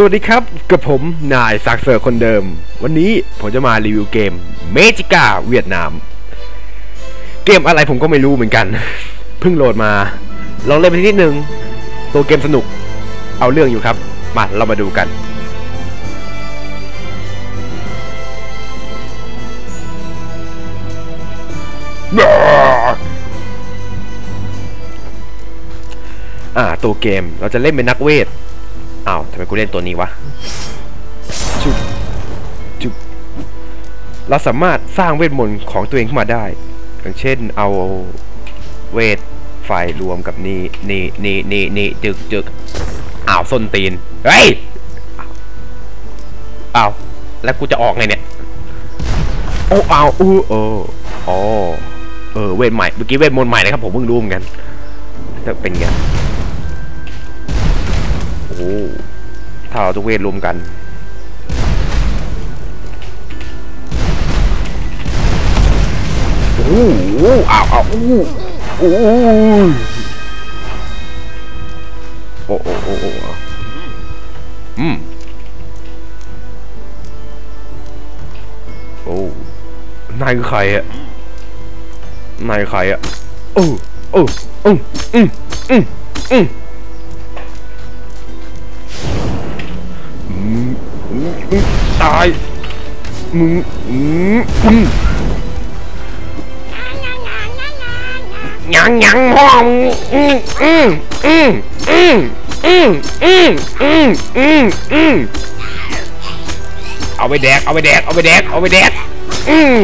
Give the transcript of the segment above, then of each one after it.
สวัสดีครับ กับผมนายซักเซอร์คนเดิม วันนี้ผมจะมารีวิวเกมเมจิก้าเวียดนาม เกมอะไรผมก็ไม่รู้เหมือนกัน เพิ่งโหลดมาลองเล่นไปนิดนึง ตัวเกมสนุกเอาเรื่องอยู่ครับ มาเรามาดูกัน อ่าตัวเกมเราจะเล่นเป็นนักเวท อ้าวทำไมกูเล่นตัวนี้วะจุบจุบเราสามารถสร้างเวทมนต์ของตัวเองขึ้นมาได้ อย่างเช่นเอาเวทไฟรวมกับนี่นี่นี่นี่นี่จึกจึกอ้าวส้นตีนเฮ้ยอ้าวแล้วกูจะออกไงเนี่ยโอ้อ้าวอู้เอออ๋อเออเวทใหม่เมื่อกี้เวทมนต์ใหม่นะครับผมเพิ่งรู้เหมือนกันจะเป็นไง โหถ้าเราทุกเวทรวมกัน โอ้โหอ้าวอ้าวอู้โอ้โอ้โอ้โอ้โอ้อืมโอ้นายคือใครอะนายใครอะโอ้โอ้อืมอืมอืมอืม ตาย มึงอืมอืมยังยังพ่อมึงอืมอืมอืมอืมอืมอืมอืมอืมอืมเอาไปแดก เอาไปแดก เอาไปแดก เอาไปแดก อืม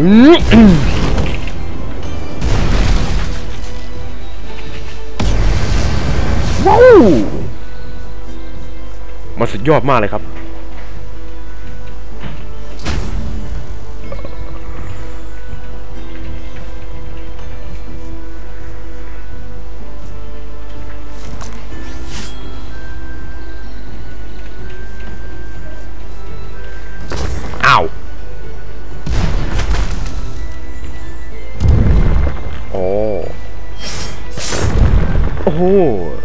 ว้าวมันสุดยอดมากเลยครับอ้ whore.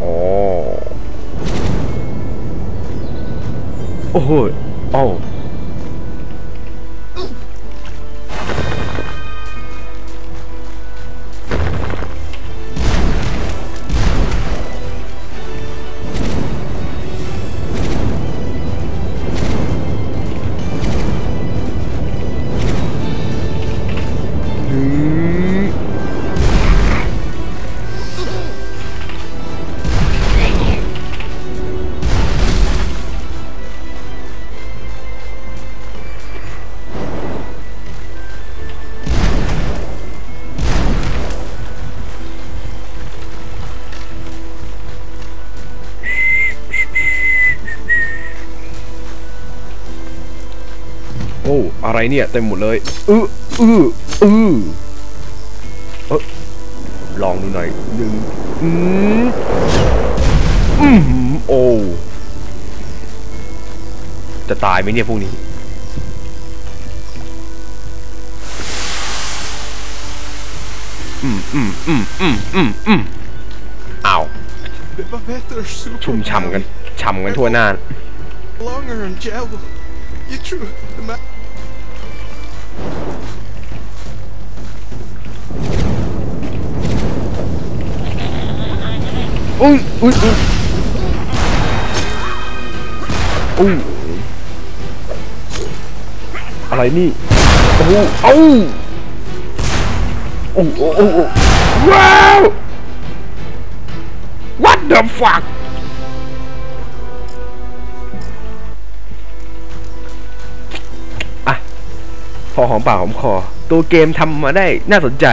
Oh. Oh. Oh. เนี่ยเต็มหมดเลยอืออืออือเออลองดูหน่อยหนึ่งอืมอืมโอ้จะตายไหมเนี่ยพวกนี้อืมอืมอืมอืมอืมอืมอ้าวชุ่มฉ่ำกันฉ่ำกันทั่วหน้า Longer and gel. You true อุ้ยอุ้ยอุ้ยอุ้ยอะไรนี่โอ้โหเอ้าโอ้โหโอ้โหว้าว what the fuck อะพอหอมปากหอมคอ ตัวเกมทำมาได้น่าสนใจ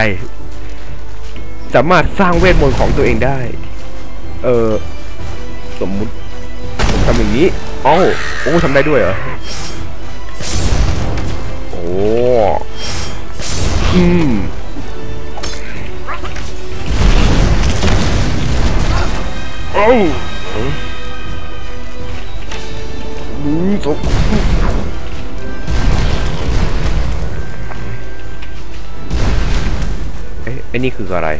สามารถสร้างเวทมนต์ของตัวเองได้ เออสมมุติผมทำอย่างนี้อ้าโอ้ทำได้ด้วยเหรอโอ้อืมโอ้อืมตกเอ๊ะไอ้นี่คืออะไร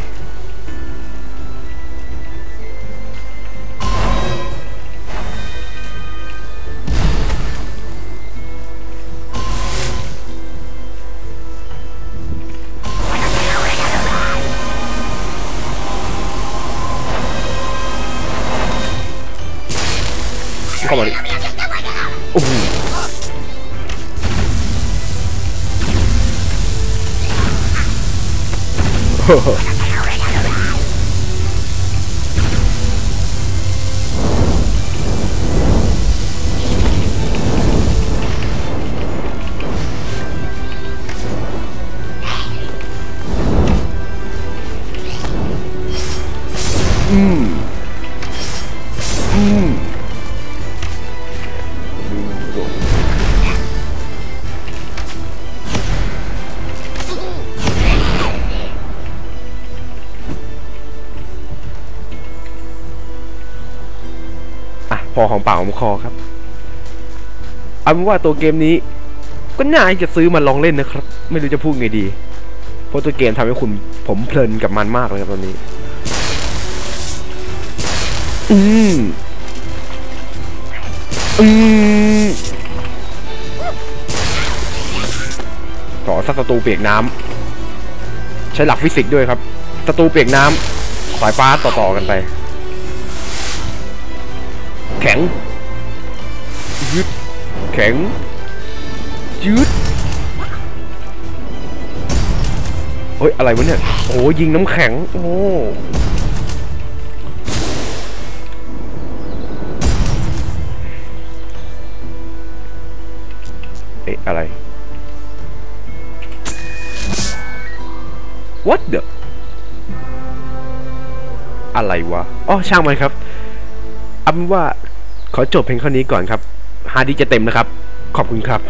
เข้ามาดิโอะพอของปากของคอครับเอาเป็นว่าตัวเกมนี้ ก็น่าจะซื้อมาลองเล่นนะครับ ไม่รู้จะพูดไงดี เพราะตัวเกมทำให้คุณผมเพลินกับมันมากเลยครับตอนนี้ อืมอืมขอสักศัตรูเปียกน้ำใช้หลักฟิสิกส์ด้วยครับศัตรูเปียกน้ำสายฟ้าต่อๆกันไป แข็งยึดแข็งยืดเฮ้ย อะไรวะเนี่ย โอ้ยิงน้ำแข็ง โอ้เอ๊ะ อะไร what the อะไรวะ อ๋อ ช่างมันครับ เอาเป็นว่าขอจบเพียงเท่านี้ก่อนครับฮาร์ดดิจะเต็มนะครับ ขอบคุณครับ